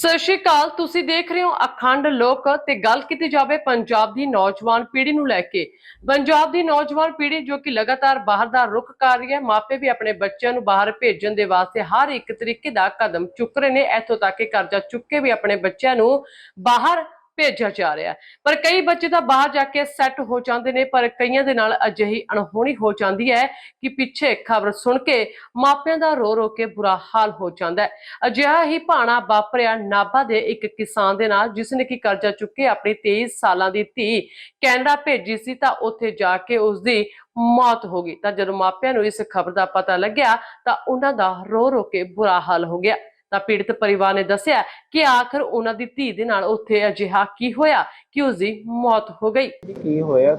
ਸਤਿ ਸ਼੍ਰੀ ਅਕਾਲ, ਤੁਸੀਂ ਦੇਖ ਰਹੇ ਹੋ ਅਖੰਡ ਲੋਕ ਤੇ ਗੱਲ ਕੀਤੀ ਜਾਵੇ ਪੰਜਾਬ ਦੀ ਨੌਜਵਾਨ ਪੀੜ੍ਹੀ ਨੂੰ ਲੈ ਕੇ। ਪੰਜਾਬ ਦੀ ਨੌਜਵਾਨ ਪੀੜ੍ਹੀ ਜੋ ਕਿ ਲਗਾਤਾਰ ਬਾਹਰ ਦਾ ਰੁਖ ਕਰ ਰਹੀ ਹੈ, ਮਾਪੇ ਵੀ ਆਪਣੇ ਬੱਚਿਆਂ ਨੂੰ ਬਾਹਰ ਭੇਜਣ ਦੇ ਵਾਸਤੇ ਹਰ ਇੱਕ ਤਰੀਕੇ ਦਾ ਕਦਮ ਚੁੱਕ ਰਹੇ ਨੇ। ਇੱਥੋਂ ਤੱਕ ਕਿ ਕਰਜ਼ਾ ਚੁੱਕ ਕੇ ਵੀ ਆਪਣੇ ਬੱਚਿਆਂ ਨੂੰ ਬਾਹਰ ਭੇਜਿਆ ਜਾ ਰਿਹਾ ਪਰ ਕਈ ਬੱਚੇ ਤਾਂ ਬਾਹਰ ਜਾ ਕੇ ਸੈੱਟ ਹੋ ਜਾਂਦੇ ਨੇ, ਪਰ ਕਈਆਂ ਦੇ ਨਾਲ ਅਜਿਹੀ ਅਣਹੋਣੀ ਹੋ ਜਾਂਦੀ ਹੈ ਕਿ ਪਿੱਛੇ ਖਬਰ ਸੁਣ ਕੇ ਮਾਪਿਆਂ ਦਾ ਰੋ ਰੋ ਕੇ ਬੁਰਾ ਹਾਲ ਹੋ ਜਾਂਦਾ ਹੈ। ਅਜਿਹਾ ਹੀ ਭਾਣਾ ਵਾਪਰਿਆ ਨਾਭਾ ਦੇ ਇੱਕ ਕਿਸਾਨ ਦੇ ਨਾਲ ਜਿਸ ਨੇ ਕਿ ਕਰਜ਼ਾ ਚੁੱਕ ਕੇ ਆਪਣੀ 23 ਸਾਲਾਂ ਦੀ ਧੀ ਕੈਨੇਡਾ ਭੇਜੀ ਸੀ ਤਾਂ ਉੱਥੇ ਜਾ ਕੇ ਉਸ ਦੀ ਮੌਤ ਹੋ ਗਈ। ਤਾਂ ਜਦੋਂ ਮਾਪਿਆਂ ਨੂੰ ਇਸ ਖਬਰ ਦਾ ਪਤਾ ਲੱਗਿਆ ਤਾਂ ਉਹਨਾਂ ਦਾ ਰੋ ਰੋ ਕੇ ਬੁਰਾ ਹਾਲ ਹੋ ਗਿਆ। ਤਾਂ ਪੀੜਤ ਪਰਿਵਾਰ ਨੇ ਦੱਸਿਆ ਕਿ ਆਖਰ ਉਹਨਾਂ ਦੀ ਧੀ ਦੇ ਨਾਲ ਉੱਥੇ ਅਜਿਹਾ ਕੀ ਹੋਇਆ? ਕਿ ਉਸ ਦੀ ਮੌਤ ਹੋ ਗਈ। ਕੀ ਹੋਇਆ?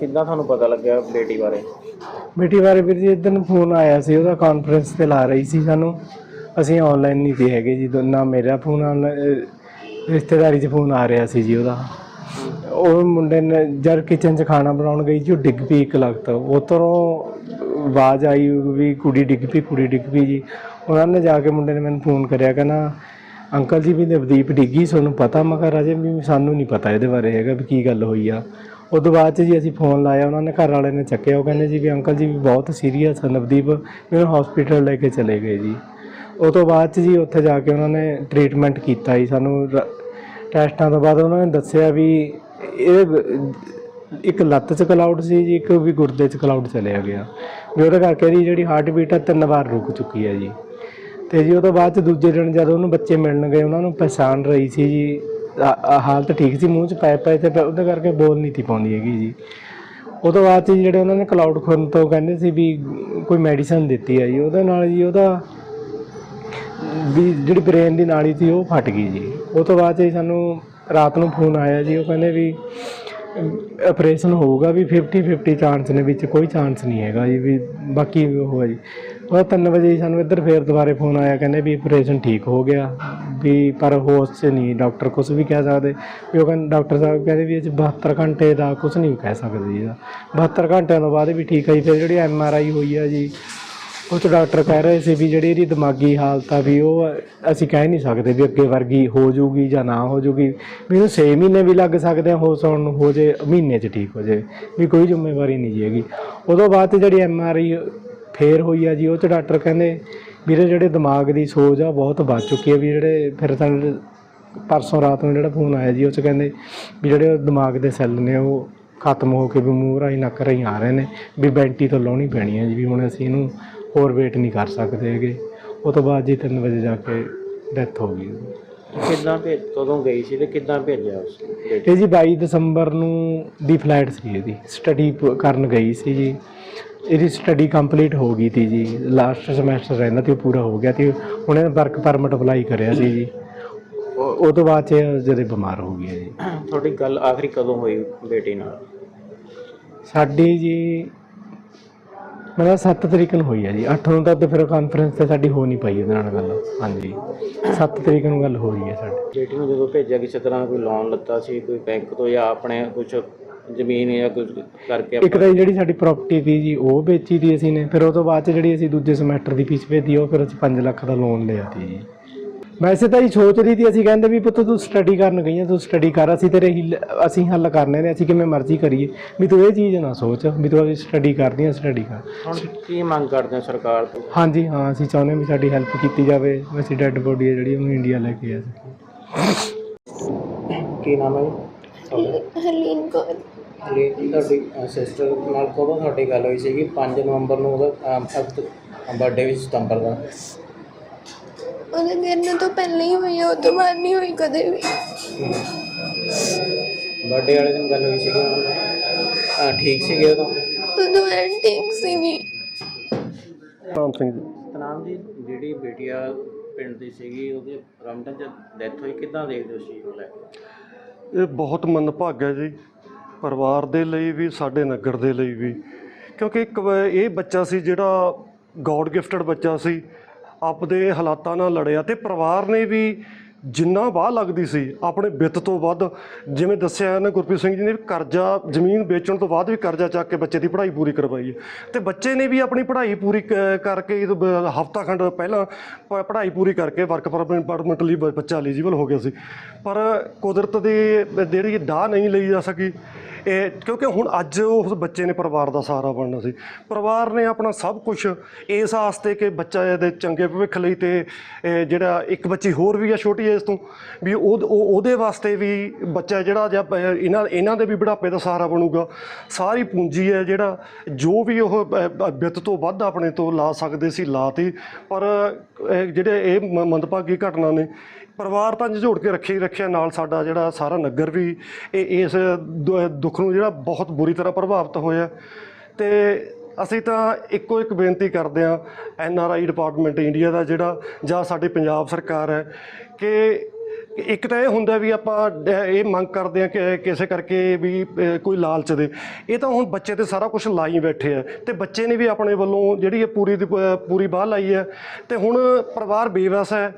ਕਿੱਦਾਂ ਤੁਹਾਨੂੰ ਪਤਾ ਲੱਗਿਆ ਬੇਟੀ ਬਾਰੇ? ਬੇਟੀ ਬਾਰੇ ਵੀਰ ਜੀ ਇਦਾਂ ਫੋਨ ਆਇਆ ਸੀ ਉਹਦਾ ਕਾਨਫਰੰਸ ਤੇ ਲਾ ਰਹੀ ਸੀ ਸਾਨੂੰ। ਅਸੀਂ ਆਨਲਾਈਨ ਨਹੀਂ ਤੇ ਹੈਗੇ ਜੀ ਨਾ ਮੇਰਾ ਫੋਨ ਰਿਸ਼ਤੇਦਾਰੀ 'ਚ ਫੋਨ ਆ ਰਿਹਾ ਸੀ ਜੀ ਉਹਦਾ। ਉਹ ਮੁੰਡੇ ਨੇ ਜਦ ਕਿਚਨ 'ਚ ਖਾਣਾ ਬਣਾਉਣ ਗਈ ਜੀ ਉਹ ਡਿੱਗ ਪਈ ਇੱਕ ਲਗਤ ਉਤੋਂ ਆਵਾਜ਼ ਆਈ ਵੀ ਕੁੜੀ ਡਿੱਗ ਪਈ ਕੁੜੀ ਡਿੱਗ ਪਈ ਜੀ। ਉਹਨਾਂ ਨੇ ਜਾ ਕੇ ਮੁੰਡੇ ਨੇ ਮੈਨੂੰ ਫੋਨ ਕਰਿਆ, ਕਹਿੰਦਾ, ਅੰਕਲ ਜੀ ਵੀ ਨਵਦੀਪ ਡਿੱਗੀ, ਤੁਹਾਨੂੰ ਪਤਾ ਮੈਂ ਕਿਹਾ ਰਾਜੇ ਵੀ ਸਾਨੂੰ ਨਹੀਂ ਪਤਾ ਇਹਦੇ ਬਾਰੇ ਹੈਗਾ ਵੀ ਕੀ ਗੱਲ ਹੋਈ ਆ। ਉਹ ਤੋਂ ਬਾਅਦ ਚ ਜੀ ਅਸੀਂ ਫੋਨ ਲਾਇਆ, ਉਹਨਾਂ ਨੇ ਘਰ ਵਾਲੇ ਨੇ ਚੱਕਿਆ, ਉਹ ਕਹਿੰਦੇ ਜੀ ਵੀ ਅੰਕਲ ਜੀ ਵੀ ਬਹੁਤ ਸੀਰੀਅਸ ਆ, ਨਵਦੀਪ ਮੈਨੂੰ ਹਸਪੀਟਲ ਲੈ ਕੇ ਚਲੇ ਗਏ ਜੀ। ਉਹ ਤੋਂ ਬਾਅਦ ਚ ਜੀ ਉੱਥੇ ਜਾ ਕੇ ਉਹਨਾਂ ਨੇ ਟ੍ਰੀਟਮੈਂਟ ਕੀਤਾ ਜੀ, ਸਾਨੂੰ ਰ- ਟੈਸਟਾਂ ਤੋਂ ਬਾਅਦ ਉਹਨਾਂ ਨੇ ਦੱਸਿਆ ਵੀ ਇਹ ਇੱਕ ਲੱਤ 'ਚ ਕਲਾਉਡ ਸੀ ਜੀ, ਇੱਕ ਵੀ ਗੁਰਦੇ 'ਚ ਕਲਾਉਡ ਚਲਿਆ ਗਿਆ। ਵੀ ਉਹਦੇ ਕਰਕੇ ਇਹਦੀ ਜਿਹੜੀ ਹਾਰਟ ਬੀਟ ਆ, ਤਿੰਨ ਵਾਰ ਰੁਕ ਚੁੱਕੀ ਹੈ ਜੀ। ਤੇ ਜੀ ਉਹ ਤੋਂ ਬਾਅਦ ਚ ਦੂਜੇ ਦਿਨ ਜਦੋਂ ਉਹਨੂੰ ਬੱਚੇ ਮਿਲਣ ਗਏ, ਉਹਨਾਂ ਨੂੰ ਪਛਾਣ ਰਹੀ ਸੀ ਜੀ। ਹਾਲਤ ਠੀਕ ਸੀ, ਮੂੰਹ 'ਚ ਪੈ ਪਏ ਤੇ ਉਹਦੇ ਕਰਕੇ ਬੋਲ ਨਹੀਂ ਸੀ ਪਾਉਂਦੀ ਹੈਗੀ ਜੀ। ਉਹ ਤੋਂ ਬਾਅਦ 'ਚ ਜੀ ਜਿਹੜੇ ਉਹਨਾਂ ਨੇ ਕਲਾਉਡ ਖੁਰਨ ਤੋਂ ਕਹਿੰਦੇ ਸੀ ਵੀ ਕੋਈ ਮੈਡੀਸਨ ਦਿੱਤੀ ਹੈ ਜੀ। ਉਹਦੇ ਨਾਲ ਜੀ ਉਹਦਾ ਵੀ ਜਿਹੜੀ ਬ੍ਰੇਨ ਦੀ ਨਾਲੀ ਸੀ ਉਹ ਫਟ ਗਈ ਜੀ। ਉਹ ਤੋਂ ਬਾਅਦ 'ਚ ਜੀ ਸਾਨੂੰ ਰਾਤ ਨੂੰ ਫੋਨ ਆਇਆ ਜੀ, ਉਹ ਕਹਿੰਦੇ ਵੀ ਆਪਰੇਸ਼ਨ ਹੋਊਗਾ ਵੀ 50 50 ਚਾਂਸ ਨੇ ਵਿੱਚ, ਕੋਈ ਚਾਂਸ ਨਹੀਂ ਹੈਗਾ ਜੀ, ਵੀ ਬਾਕੀ ਉਹ ਹੈ ਜੀ। ਉਹ 3 ਵਜੇ ਹੀ ਸਾਨੂੰ ਇੱਧਰ ਫੇਰ ਦੁਬਾਰੇ ਫੋਨ ਆਇਆ, ਕਹਿੰਦੇ ਵੀ ਆਪਰੇਸ਼ਨ ਠੀਕ ਹੋ ਗਿਆ, ਵੀ ਪਰ ਹੋਸ਼ 'ਚ ਨਹੀਂ ਡਾਕਟਰ ਕੁਝ ਵੀ ਕਹਿ ਸਕਦੇ। ਵੀ ਉਹ ਕਹਿੰਦੇ ਡਾਕਟਰ ਸਾਹਿਬ ਕਹਿੰਦੇ ਵੀ ਇਹ 'ਚ 72 ਘੰਟੇ ਦਾ ਕੁਝ ਨਹੀਂ ਕਹਿ ਸਕਦੇ ਜੀ। ਇਹਦਾ 72 ਘੰਟਿਆਂ ਤੋਂ ਬਾਅਦ ਵੀ ਠੀਕ ਹੈ ਜੀ, ਫਿਰ ਜਿਹੜੀ ਐਮ ਆਰ ਆਈ ਹੋਈ ਆ ਜੀ, ਉਹ 'ਚ ਡਾਕਟਰ ਕਹਿ ਰਹੇ ਸੀ ਵੀ ਜਿਹੜੀ ਇਹਦੀ ਦਿਮਾਗੀ ਹਾਲਤ ਆ ਵੀ ਉਹ ਅਸੀਂ ਕਹਿ ਨਹੀਂ ਸਕਦੇ ਵੀ ਅੱਗੇ ਵਰਗੀ ਹੋ ਜਾਊਗੀ ਜਾਂ ਨਾ ਹੋ ਜਾਊਗੀ। ਵੀ ਇਹਨੂੰ 6 ਮਹੀਨੇ ਵੀ ਲੱਗ ਸਕਦੇ ਆ ਹੋਸ ਆਉਣ ਨੂੰ, ਹੋ ਜੇ ਮਹੀਨੇ 'ਚ ਠੀਕ ਹੋ ਜੇ, ਵੀ ਕੋਈ ਜ਼ਿੰਮੇਵਾਰੀ ਨਹੀਂ ਜੀ ਹੈਗੀ। ਉਦੋਂ ਬਾਅਦ 'ਚ ਜਿਹੜੀ ਐਮ ਆਰ ਆਈ ਫੇਰ ਹੋਈ ਆ ਜੀ ਉਹ 'ਚ ਡਾਕਟਰ ਕਹਿੰਦੇ ਵੀਰੇ ਜਿਹੜੇ ਦਿਮਾਗ ਦੀ ਸੋਜ ਆ ਬਹੁਤ ਵੱਧ ਚੁੱਕੀ ਹੈ ਵੀ ਜਿਹੜੇ ਫਿਰ ਸਾਨੂੰ ਪਰਸੋਂ ਰਾਤ ਨੂੰ ਜਿਹੜਾ ਫੋਨ ਆਇਆ ਜੀ ਉਹ 'ਚ ਕਹਿੰਦੇ ਵੀ ਜਿਹੜੇ ਦਿਮਾਗ ਦੇ ਸੈੱਲ ਨੇ ਉਹ ਖਤਮ ਹੋ ਕੇ ਵੀ ਮੂੰਹ ਰਾਹੀਂ ਨੱਕ ਰਾਹੀਂ ਆ ਰਹੇ ਨੇ ਵੀ ਬੈਂਟੀ ਤੋਂ ਲਾਉਣੀ ਪੈਣੀ ਹੈ ਜੀ ਵੀ ਹੁਣ ਅਸੀਂ ਇਹਨੂੰ ਹੋਰ ਵੇਟ ਨਹੀਂ ਕਰ ਸਕਦੇ ਹੈਗੇ। ਉਹ ਤੋਂ ਬਾਅਦ ਜੀ 3 ਵਜੇ ਜਾ ਕੇ ਡੈਥ ਹੋ ਗਈ। ਕਿੱਦਾਂ ਭੇਜ ਕਦੋਂ ਗਈ ਸੀ ਤੇ ਕਿੱਦਾਂ ਭੇਜਿਆ ਉਸ ਇਹ ਜੀ 22 ਦਸੰਬਰ ਨੂੰ ਦੀ ਫਲਾਈਟ ਸੀ ਇਹਦੀ ਸਟੱਡੀ ਕਰਨ ਗਈ ਸੀ ਜੀ। ਇਹਦੀ ਸਟੱਡੀ ਕੰਪਲੀਟ ਹੋ ਗਈ ਤੀ ਜੀ। ਲਾਸਟ ਸਮੈਸਟਰ ਰਹਿੰਦਾ ਤੇ ਉਹ ਪੂਰਾ ਹੋ ਗਿਆ ਤੇ। ਉਹਨੇ ਵਰਕ ਪਰਮਿਟ ਅਪਲਾਈ ਕਰਿਆ ਸੀ ਜੀ। ਉਹ ਤੋਂ ਬਾਅਦ ਚ ਇਹ ਜਦੋਂ ਬਿਮਾਰ ਹੋ ਹੈ ਜੀ। ਤੁਹਾਡੀ ਗੱਲ ਆਖਰੀ ਕਦੋਂ ਹੋਈ ਬੇਟੀ ਨਾਲ? ਸਾਡੀ ਜੀ ਮਤਲਬ 7 ਤਰੀਕ ਨੂੰ ਹੋਈ ਹੈ ਜੀ। 8 ਨੂੰ ਤਾਂ ਫਿਰ ਕਾਨਫਰੰਸ ਤੇ ਸਾਡੀ ਹੋ ਨਹੀਂ ਪਈ ਉਹਦੇ ਨਾਲ ਗੱਲ। ਹਾਂਜੀ। 7 ਤਰੀਕ ਨੂੰ ਗੱਲ ਹੋ ਰਹੀ ਹੈ ਸਾਡੀ। ਬੇਟੀ ਨੂੰ ਜਦੋਂ ਭੇਜਿਆ ਕਿਸੇ ਤਰ੍ਹਾਂ ਕੋਈ ਲੋਨ ਲੱਤਾ ਸੀ ਕੋਈ ਬੈਂਕ ਤੋਂ ਜਾਂ ਆਪਣੇ ਕੁਝ ਜ਼ਮੀਨ ਜਾਂ ਕੁਝ ਕਰਕੇ ਇੱਕ ਤਾਂ ਜਿਹੜੀ ਸਾਡੀ ਪ੍ਰਾਪਰਟੀ ਸੀ ਜੀ ਉਹ ਵੇਚੀ ਦੀ ਅਸੀਂ ਨੇ। ਫਿਰ ਉਹ ਤੋਂ ਬਾਅਦ ਚ ਜਿਹੜੀ ਅਸੀਂ ਦੂਜੇ ਸਮੈਸਟਰ ਦੀ ਫੀਸ ਭੇਜੀ ਉਹ ਫਿਰ ਅਸੀਂ 5 ਲੱਖ ਦਾ ਲੋਨ ਲਿਆ ਸੀ। ਜੀ ਵੈਸੇ ਤਾਂ ਇਹ ਸੋਚ ਰਹੀ ਸੀ ਅਸੀਂ ਕਹਿੰਦੇ ਵੀ ਪੁੱਤ ਤੂੰ ਸਟੱਡੀ ਕਰਨ ਗਈ ਆ ਤੂੰ ਸਟੱਡੀ ਕਰ ਅਸੀਂ ਤੇਰੇ ਹੀ ਅਸੀਂ ਹੱਲ ਕਰਨੇ ਨੇ ਅਸੀਂ ਕਿਵੇਂ ਮਰਜ਼ੀ ਕਰੀਏ। ਵੀ ਤੂੰ ਇਹ ਚੀਜ਼ ਨਾ ਸੋਚ ਵੀ ਤੂੰ ਅਸੀਂ ਸਟੱਡੀ ਕਰਦੀ ਆ ਸਟੱਡੀ ਕਰ। ਹੁਣ ਕੀ ਮੰਗ ਕਰਦੇ ਹੋ ਸਰਕਾਰ ਤੋਂ? ਹਾਂਜੀ ਹਾਂ ਅਸੀਂ ਚਾਹੁੰਦੇ ਹਾਂ ਵੀ ਸਾਡੀ ਹੈਲਪ ਕੀਤੀ ਜਾਵੇ। ਅਸੀਂ ਡੈੱਡ ਬੋਡੀ ਹੈ ਜਿਹੜੀ ਉਹਨੂੰ ਇੰਡੀਆ ਲੈ ਕੇ ਆ। ਸਕੀਏ ਕੀ ਨਾਮ ਹੈ ਜੀ? ਹਰਲੀਨ ਕੌਰ। ਹਲੀ ਤੁਹਾਡੀ ਸਿਸਟਰ ਨਾਲ ਕਦੋਂ ਤੁਹਾਡੀ ਗੱਲ ਹੋਈ ਸੀਗੀ? 5 ਨਵੰਬਰ ਨੂੰ ਉਹਦਾ ਬਰਥਡੇ ਵੀ ਸਤੰਬਰ ਦਾ। ਉਹਦੇ ਗਿਰਨ ਤੋਂ ਪਹਿਲਾਂ ਹੀ ਹੋਈ ਉਹ ਤੋਂ ਬਾਅਦ ਨਹੀਂ ਹੋਈ ਕਦੇ ਵੀ। ਬਰਥਡੇ ਵਾਲੇ ਦਿਨ ਗੱਲ ਹੋਈ ਸੀਗੀ ਉਹਨਾਂ ਨਾਲ? ਠੀਕ ਸੀਗੇ ਉਦੋਂ ਉਦੋਂ ਐਂਟਿੰਗ ਸੀਗੀ। ਰਾਮ ਸਿੰਘ ਜੀ। ਸਤਨਾਮ ਜੀ ਜਿਹੜੀ ਬੇਟੀਆ ਪਿੰਡ ਦੀ ਸੀਗੀ ਉਹਦੇ ਰਮਟਨ ਚ ਡੈਥ ਹੋਈ ਕਿੱਦਾਂ ਦੇਖਦੇ ਹੋ ਸੀ ਨੂੰ ਲੈ ਕੇ? ਇਹ ਬਹੁਤ ਮੰਦਭਾਗਾ ਜੀ। ਪਰਿਵਾਰ ਦੇ ਲਈ ਵੀ, ਸਾਡੇ ਨਗਰ ਦੇ ਲਈ ਵੀ। ਕਿਉਂਕਿ ਇੱਕ ਵਾ- ਇਹ ਬੱਚਾ ਸੀ ਜਿਹੜਾ ਗੋਡ ਗਿਫਟਡ ਬੱਚਾ ਸੀ। ਆਪਦੇ ਹਾਲਾਤਾਂ ਨਾਲ ਲੜਿਆ ਤੇ ਪਰਿਵਾਰ ਨੇ ਵੀ ਜਿੰਨਾ ਵਾਹ ਲੱਗਦੀ ਸੀ, ਆਪਣੇ ਵਿੱਤ ਤੋਂ ਵੱਧ, ਜਿਵੇਂ ਦੱਸਿਆ ਇਹਨਾਂ ਗੁਰਪ੍ਰੀਤ ਸਿੰਘ ਜੀ ਨੇ ਵੀ ਕਰਜ਼ਾ, ਜ਼ਮੀਨ ਵੇਚਣ ਤੋਂ ਬਾਅਦ ਵੀ ਕਰਜ਼ਾ ਚੱਕ ਕੇ ਬੱਚੇ ਦੀ ਪੜ੍ਹਾਈ ਪੂਰੀ ਕਰਵਾਈ ਹੈ। ਤੇ ਬੱਚੇ ਨੇ ਵੀ ਆਪਣੀ ਪੜ੍ਹਾਈ ਪੂਰੀ ਕ- ਕਰਕੇ ਹਫਤਾ ਖੰਡ ਪਹਿਲਾਂ ਪ- ਪੜ੍ਹਾਈ ਪੂਰੀ ਕਰਕੇ ਵਰਕ ਪਰਮਿਟ ਲਈ ਬੱਚਾ ਐਲੀਜੀਬਲ ਹੋ ਗਿਆ ਸੀ। ਪਰ ਕੁਦਰਤ ਦੀ, ਜਿਹੜੀ ਡਾਹ ਨਹੀਂ ਲਈ ਜਾ ਸਕੀ ਇਹ ਕਿਉਂਕਿ ਹੁਣ ਅੱਜ ਉਸ ਬੱਚੇ ਨੇ ਪਰਿਵਾਰ ਦਾ ਸਹਾਰਾ ਬਣਨਾ ਸੀ। ਪਰਿਵਾਰ ਨੇ ਆਪਣਾ ਸਭ ਕੁਝ ਇਸ ਆਸਤੇ ਕਿ ਬੱਚਾ ਇਹਦੇ ਚੰਗੇ ਭਵਿੱਖ ਲਈ ਤੇ, ਇਹ ਜਿਹੜਾ ਇੱਕ ਬੱਚੀ ਹੋਰ ਵੀ ਆ ਛੋਟੀ ਏਜ ਤੋਂ, ਵੀ ਉਹ ਉਹ- ਉਹਦੇ ਵਾਸਤੇ ਵੀ ਬੱਚਾ ਜਿਹੜਾ ਜਾਂ ਪ- ਇਹਨਾਂ ਇਹਨਾਂ ਦੇ ਵੀ ਬੁਢਾਪੇ ਦਾ ਸਹਾਰਾ ਬਣੂਗਾ। ਸਾਰੀ ਪੂੰਜੀ ਹੈ ਜਿਹੜਾ, ਜੋ ਵੀ ਉਹ ਬ- ਬ- ਵਿੱਤ ਤੋਂ ਵੱਧ ਆਪਣੇ ਤੋਂ ਲਾ ਸਕਦੇ ਸੀ ਲਾਤੀ ਪਰ ਇਹ ਜਿਹੜੇ ਇਹ ਮ- ਮੰਦਭਾਗੀ ਘਟਨਾ ਨੇ ਪਰਿਵਾਰ ਤਾਂ ਝੋੜ ਕੇ ਰੱਖਿਆ ਹੀ ਰੱਖਿਆ, ਨਾਲ ਸਾਡਾ ਜਿਹੜਾ ਸਾਰਾ ਨਗਰ ਵੀ, ਇਹ ਇਸ ਦੁ- ਦੁੱਖ ਨੂੰ ਜਿਹੜਾ ਬਹੁਤ ਬੁਰੀ ਤਰ੍ਹਾਂ ਪ੍ਰਭਾਵਿਤ ਹੋਇਆ। ਤੇ ਅਸੀਂ ਤਾਂ ਇੱਕੋ ਇੱਕ ਬੇਨਤੀ ਕਰਦੇ ਹਾਂ, N R I department India ਦਾ ਜਿਹੜਾ, ਜਾਂ ਸਾਡੀ ਪੰਜਾਬ ਸਰਕਾਰ ਹੈ, ਕਿ ਇੱਕ ਤਾਂ ਇਹ ਹੁੰਦਾ ਵੀ ਆਪਾਂ ਇਹ ਮੰਗ ਕਰਦੇ ਆ ਕਿ ਕਿਸੇ ਕਰਕੇ ਵੀ ਕੋਈ ਲਾਲਚ ਦੇ। ਇਹ ਤਾਂ ਹੁਣ ਬੱਚੇ ਤੇ ਸਾਰਾ ਕੁਝ ਲਾਈ ਬੈਠੇ ਆ। ਤੇ ਬੱਚੇ ਨੇ ਵੀ ਆਪਣੇ ਵੱਲੋਂ ਜਿਹੜੀ ਇਹ ਪੂਰੀ ਦੀ ਪੂਰੀ ਬਾਹ ਲਾਈ ਹੈ ਤੇ ਹੁਣ ਪਰਿਵਾਰ ਬੇਵਸ ਹੈ।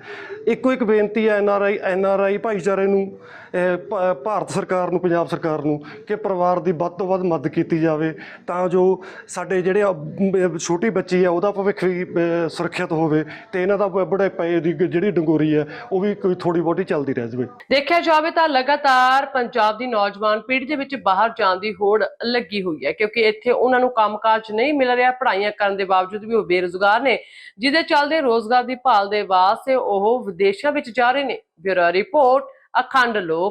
ਇੱਕੋ ਇੱਕ ਬੇਨਤੀ ਹੈ ਐਨ ਆਰ ਆਈ, ਐਨ ਆਰ ਆਈ ਭਾਈਚਾਰੇ ਨੂੰ ਭਾਰਤ ਸਰਕਾਰ ਨੂੰ, ਪੰਜਾਬ ਸਰਕਾਰ ਨੂੰ ਕਿ ਪਰਿਵਾਰ ਦੀ ਵੱਧ ਤੋਂ ਵੱਧ ਮਦਦ ਕੀਤੀ ਜਾਵੇ। ਤਾਂ ਜੋ ਸਾਡੇ ਜਿਹੜੇ ਛੋਟੀ ਬੱਚੀ ਹੈ ਉਹਦਾ ਭਵਿੱਖ ਵੀ ਸੁਰੱਖਿਅਤ ਹੋਵੇ। ਤੇ ਇਹਨਾਂ ਦਾ ਬੜੇ ਪਏ ਦੀ ਜਿਹੜੀ ਡੰਗੋਰੀ ਹੈ ਉਹ ਵੀ ਕੋਈ ਥੋੜੀ ਬਹੁਤ ਚੱਲਦੀ ਰਹਿ ਜਾਵੇ ਦੇਖਿਆ ਜਾਵੇ ਤਾਂ ਲਗਾਤਾਰ ਪੰਜਾਬ ਦੀ ਨੌਜਵਾਨ ਪੀੜ੍ਹੀ ਦੇ ਵਿੱਚ ਬਾਹਰ ਜਾਣ ਦੀ ਹੋੜ ਲੱਗੀ ਹੋਈ ਹੈ, ਕਿਉਂਕਿ ਇੱਥੇ ਉਹਨਾਂ ਨੂੰ ਕੰਮਕਾਜ ਨਹੀਂ ਮਿਲ ਰਿਹਾ, ਪੜ੍ਹਾਈਆਂ ਕਰਨ ਦੇ ਬਾਵਜੂਦ ਵੀ ਉਹ ਬੇਰੁਜ਼ਗਾਰ ਨੇ, ਜਿਹਦੇ ਚੱਲਦੇ ਰੋਜ਼ਗਾਰ ਦੀ ਭਾਲ ਦੇ ਵਾਸਤੇ ਉਹ ਵਿਦੇਸ਼ਾਂ ਵਿੱਚ ਜਾ ਰਹੇ ਨੇ। ਬਿਊਰੋ ਰਿਪੋਰਟ, ਅਖੰਡ ਲੋਕ।